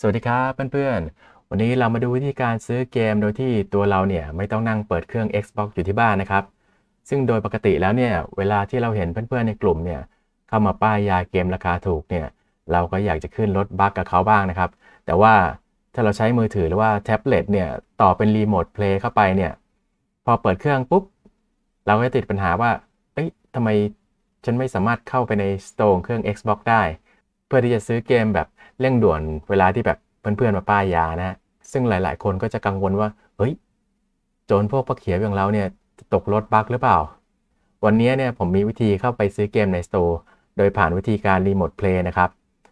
สวัสดีครับเพื่อนๆ วันนี้เรามาดูวิธีการซื้อเกมโดยที่ตัวเราเนี่ยไม่ต้องนั่งเปิดเครื่อง Xbox อยู่ที่บ้านนะครับ ซึ่งโดยปกติแล้วเนี่ยเวลาที่เราเห็นเพื่อนๆในกลุ่มเนี่ยเข้ามาป้ายยาเกมราคาถูกเนี่ยเราก็อยากจะขึ้นรถบัคกับเขาบ้างนะครับ แต่ว่าถ้าเราใช้มือถือหรือว่าแท็บเล็ตเนี่ยต่อเป็นรีโมทเพลย์เข้าไปเนี่ยพอเปิดเครื่องปุ๊บ เราก็จะติดปัญหาว่าเอ้ยทำไมฉันไม่สามารถเข้าไปในสโตร์เครื่อง Xbox ได้ เพื่อที่จะซื้อเกมแบบเร่งด่วนเวลาที่แบบเพื่อนๆมาป้ายยานะซึ่งหลาย ๆ คนก็จะกังวลว่าเฮ้ยโจรพวกปักเขียวอย่างเราเนี่ยตกรถบั๊กหรือเปล่า วันนี้เนี่ยผมมีวิธีเข้าไปซื้อเกมในสโตร์โดยผ่านวิธีการรีโมทเพลย์นะครับ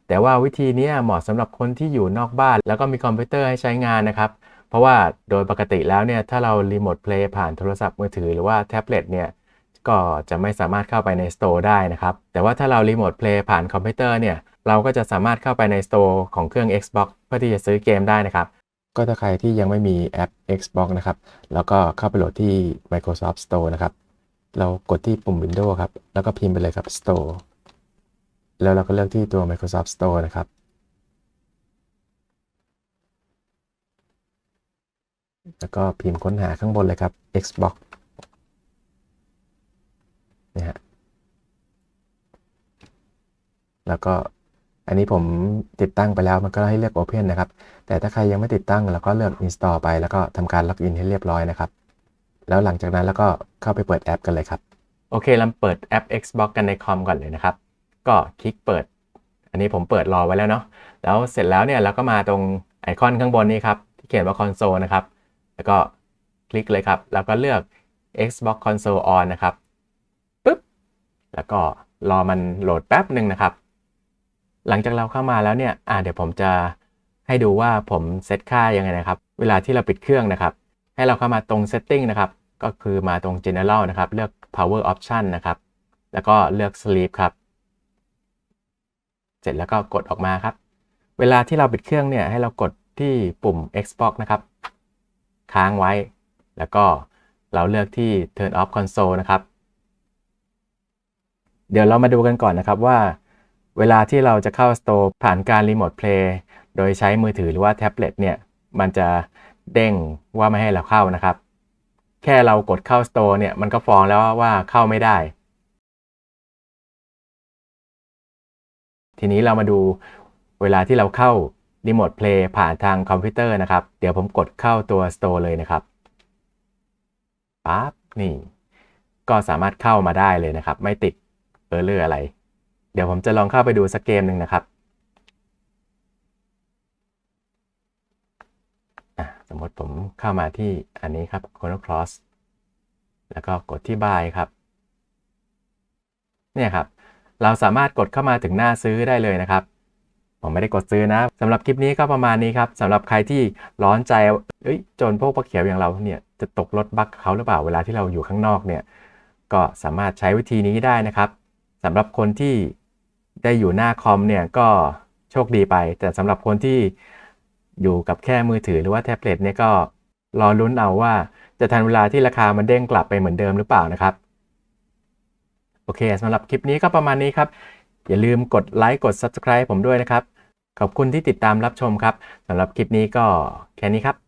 แต่ว่าวิธีนี้เหมาะสำหรับคนที่อยู่นอกบ้าน แล้วก็มีคอมพิวเตอร์ให้ใช้งานนะครับ เพราะว่าโดยปกติแล้วเนี่ยถ้าเรารีโมทเพลย์ผ่านโทรศัพท์มือถือหรือว่าแท็บเล็ตเนี่ยก็จะไม่สามารถเข้าไปในสโตร์ได้นะครับ แต่ว่าถ้าเรารีโมทเพลย์ผ่านคอมพิวเตอร์เนี่ย เราก็จะสามารถเข้าไปในสโตร์ของเครื่อง Xbox เพื่อที่จะซื้อเกมได้นะครับ ก็ถ้าใครที่ยังไม่มีแอป Xbox นะครับ แล้วก็เข้าไปโหลดที่ Microsoft Store นะครับ เรากดที่ปุ่ม Windows ครับ แล้วก็พิมพ์ไปเลยครับ Store แล้วเราก็เลือกที่ตัว Microsoft Store นะครับ แล้วก็พิมพ์ค้นหาข้างบนเลยครับ Xbox นี่ฮะแล้วก็ อันนี้ผมติดตั้งไปแล้วมันก็ให้เลือก Open นะครับ แต่ถ้าใครยังไม่ติดตั้งเราก็เลือก Install ไปแล้วก็ทำการล็อกอินให้เรียบร้อยนะครับ แล้วหลังจากนั้นเราก็เข้าไปเปิดแอปกันเลยครับ โอเคเราเปิดแอป Xbox กันในคอมก่อนเลยนะครับ ก็คลิกเปิด อันนี้ผมเปิดรอไว้แล้วเนาะ แล้วเสร็จแล้วเนี่ยเราก็มาตรงไอคอนข้างบนนี้ครับที่เขียนว่าคอนโซลนะครับ แล้วก็คลิกเลยครับ แล้วก็เลือก Xbox Console On นะครับ ปึ๊บ แล้วก็รอมันโหลดแป๊บหนึ่งนะครับ หลังจากเราเข้ามาแล้วเนี่ยอ่าเดี๋ยวผมจะให้ดูว่าผมเซตค่ายังไงนะครับ เวลาที่เราปิดเครื่องนะครับ ให้เราเข้ามาตรง Setting นะครับ ก็คือมาตรง General นะครับ เลือก Power Option นะครับ แล้วก็เลือก Sleep ครับ เสร็จแล้วก็กดออกมาครับ เวลาที่เราปิดเครื่องเนี่ยให้เรากดที่ปุ่ม Xbox นะครับ ค้างไว้ แล้วก็เราเลือกที่ Turn off console นะครับ เดี๋ยวเรามาดูกันก่อนนะครับว่า เวลาที่เราจะเข้า Store ผ่านการรีโมทเพลย์โดยใช้มือถือหรือว่าแท็บเล็ตเนี่ย มันจะเด้งว่าไม่ให้เราเข้านะครับ แค่เรากดเข้า Store เนี่ย มันก็ฟ้องแล้วว่าเข้าไม่ได้ ทีนี้เรามาดูเวลาที่เราเข้ารีโมทเพลย์ผ่านทางคอมพิวเตอร์นะครับ เดี๋ยวผมกดเข้าตัว Store เลยนะครับปั๊บนี่ ก็สามารถเข้ามาได้เลยนะครับ ไม่ติดเออร์เลอร์อะไร เดี๋ยวผมจะลองเข้าไปดูสักเกมหนึ่งนะครับ สมมติผมเข้ามาที่อันนี้ครับ Chrono Cross แล้วก็กดที่ Buy ครับ เนี่ยครับ เราสามารถกดเข้ามาถึงหน้าซื้อได้เลยนะครับ ผมไม่ได้กดซื้อนะสำหรับคลิปนี้ก็ประมาณนี้ครับสำหรับใครที่ร้อนใจเอ้ยจนพวกปลาเขียวอย่างเราเนี่ยจะตกรถบัคกับเขาหรือเปล่าเวลาที่เราอยู่ข้างนอกเนี่ยก็สามารถใช้วิธีนี้ได้นะครับสำหรับคนที่ ได้อยู่หน้าคอมเนี่ยก็โชคดีไป แต่สำหรับคนที่อยู่กับแค่มือถือหรือว่าแท็บเล็ตเนี่ยก็รอลุ้นเอาว่าจะทันเวลาที่ราคามันเด้งกลับไปเหมือนเดิมหรือเปล่านะครับ โอเคสำหรับคลิปนี้ก็ประมาณนี้ครับ อย่าลืมกดไลค์กด Subscribe ผมด้วยนะครับ ขอบคุณที่ติดตามรับชมครับสำหรับคลิปนี้ก็แค่นี้ครับ